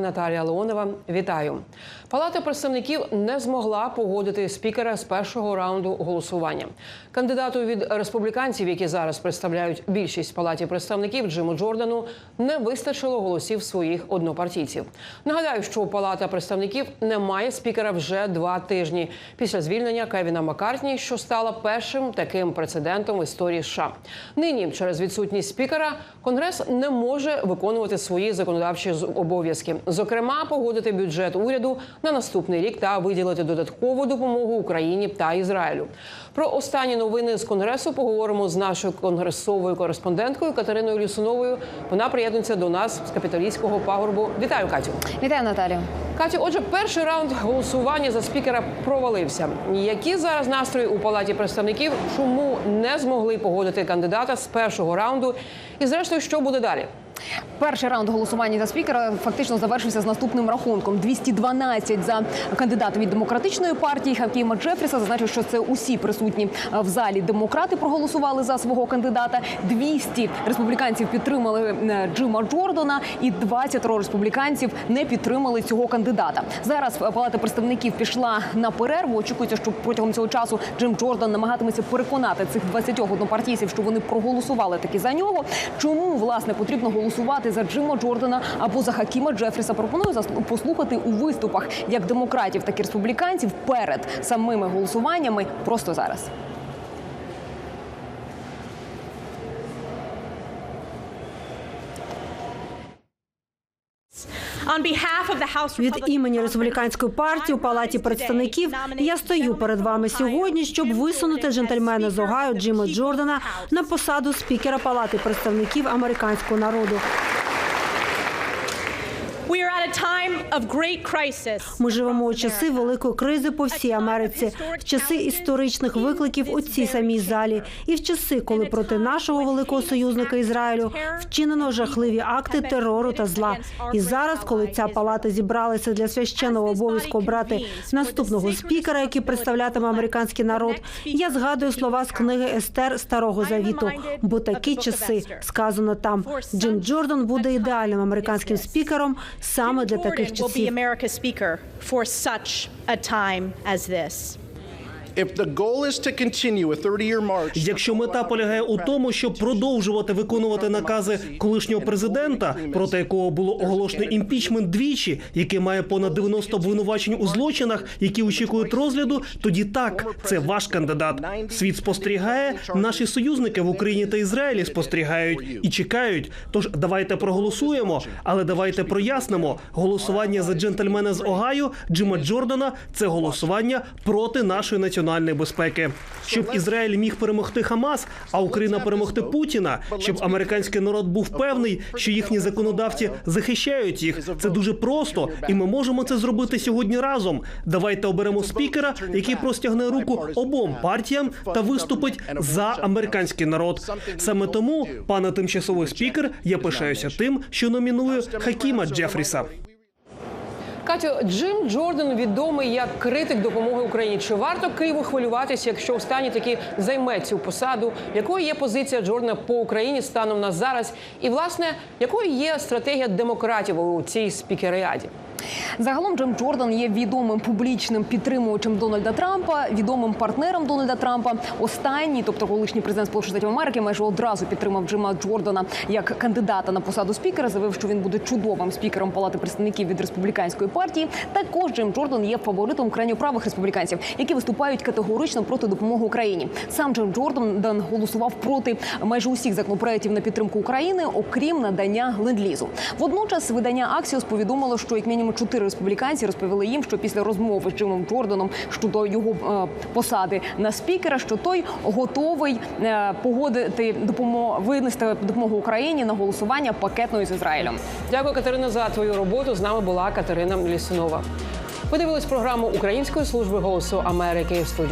Наталія Леонова, вітаю. Палата представників не змогла погодити спікера з першого раунду голосування. Кандидату від республіканців, які зараз представляють більшість палаті представників Джиму Джордану, не вистачило голосів своїх однопартійців. Нагадаю, що палата представників не має спікера вже два тижні після звільнення Кевіна Маккартні, що стала першим таким прецедентом в історії США. Нині через відсутність спікера Конгрес не може виконувати свої законодавчі обов'язки, зокрема, погодити бюджет уряду на наступний рік та виділити додаткову допомогу Україні та Ізраїлю. Про останні новини з конгресу поговоримо з нашою конгресовою кореспонденткою Катериною Лісуновою. Вона приєднується до нас з капітолійського пагорбу. Вітаю, Катю. Вітаю, Наталію. Катю, отже, перший раунд голосування за спікера провалився. Які зараз настрої у палаті представників? Чому не змогли погодити кандидата з першого раунду? І зрештою, що буде далі? Перший раунд голосування за спікера фактично завершився з наступним рахунком: 212 за кандидата від демократичної партії Хакіма Джефріса. Зазначив, що це усі присутні в залі демократи проголосували за свого кандидата. 200 республіканців підтримали е, Джима Джордана, і 20 республіканців не підтримали цього кандидата. Зараз палата представників пішла на перерву. Очікується, що протягом цього часу Джим Джордан намагатиметься переконати цих 20 однопартійців, що вони проголосували таки за нього. Чому власне потрібно голосувати за Джима Джордана або за Хакіма Джефріса? Пропоную послухати у виступах як демократів, так і республіканців перед самими голосуваннями просто зараз. Від імені республіканської партії у палаті представників я стою перед вами сьогодні, щоб висунути джентльмена з Огайо Джима Джордана на посаду спікера палати представників американського народу. Ми живемо у часи великої кризи по всій Америці, в часи історичних викликів у цій самій залі, і в часи, коли проти нашого великого союзника Ізраїлю вчинено жахливі акти терору та зла. І зараз, коли ця палата зібралася для священного обов'язку обрати наступного спікера, який представлятиме американський народ, я згадую слова з книги Естер Старого Завіту. Бо такі часи сказано там. Джим Джордан буде ідеальним американським спікером саме для таких Jordan will be часів. America's speaker for such a time as this. Якщо мета полягає у тому, щоб продовжувати виконувати накази колишнього президента, проти якого було оголошено імпічмент двічі, який має понад 90 обвинувачень у злочинах, які очікують розгляду, тоді так, це ваш кандидат. Світ спостерігає, наші союзники в Україні та Ізраїлі спостерігають і чекають. Тож давайте проголосуємо, але давайте прояснимо: голосування за джентльмена з Огайо Джима Джордана це голосування проти нашої національної безпеки. Щоб Ізраїль міг перемогти Хамас, а Україна перемогти Путіна, щоб американський народ був певний, що їхні законодавці захищають їх. Це дуже просто, і ми можемо це зробити сьогодні разом. Давайте оберемо спікера, який простягне руку обом партіям та виступить за американський народ. Саме тому, пане тимчасовий спікер, я пишаюся тим, що номіную Хакіма Джефріса. Катю, Джим Джордан відомий як критик допомоги Україні. Чи варто Києву хвилюватися, якщо останній таки займе цю посаду? Якою є позиція Джордана по Україні станом на зараз? І власне, якою є стратегія демократів у цій спікеріаді? Загалом Джим Джордан є відомим публічним підтримувачем Дональда Трампа, відомим партнером Дональда Трампа. Останній, тобто колишній президент Сполучених Штатів Америки, майже одразу підтримав Джима Джордана як кандидата на посаду спікера. Заявив, що він буде чудовим спікером Палати представників від республіканської партії. Також Джим Джордан є фаворитом крайньоправих республіканців, які виступають категорично проти допомоги Україні. Сам Джим Джордан голосував проти майже усіх законопроєктів на підтримку України, окрім надання ленд-лізу. Водночас видання Аксіос повідомило, що як мінімум чотири республіканці розповіли їм, що після розмови з Джимом Джорданом щодо його е, посади на спікера, що той готовий е, погодити допомогу винести допомогу Україні на голосування пакетною з Ізраїлем. Дякую, Катерина, за твою роботу. З нами була Катерина Лісунова. Ви дивились програму Української служби голосу Америки в студію.